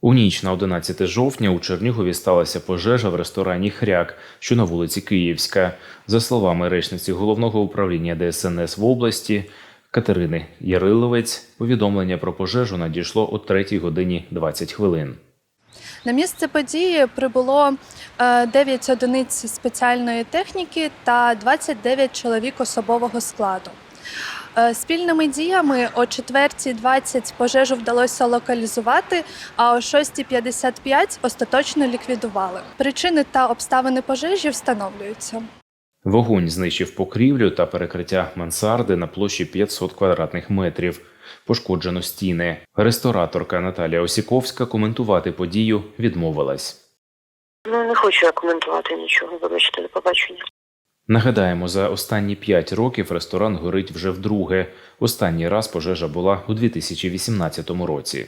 У ніч на 11 жовтня у Чернігові сталася пожежа в ресторані Хряк, що на вулиці Київська. За словами речниці головного управління ДСНС в області Катерини Яриловець, повідомлення про пожежу надійшло о 3 годині 20 хвилин. На місце події прибуло е, 9 одиниць спеціальної техніки та 29 чоловік особового складу. Е, Спільними діями о 4.20 пожежу вдалося локалізувати, а о 6.55 остаточно ліквідували. Причини та обставини пожежі встановлюються. Вогонь знищив покрівлю та перекриття мансарди на площі 500 квадратних метрів. Пошкоджено стіни. Рестораторка Наталія Осіковська коментувати подію відмовилась. Ну, не хочу я коментувати нічого, вибачте, до побачення. Нагадаємо, за останні 5 років ресторан горить вже вдруге. Останній раз пожежа була у 2018 році.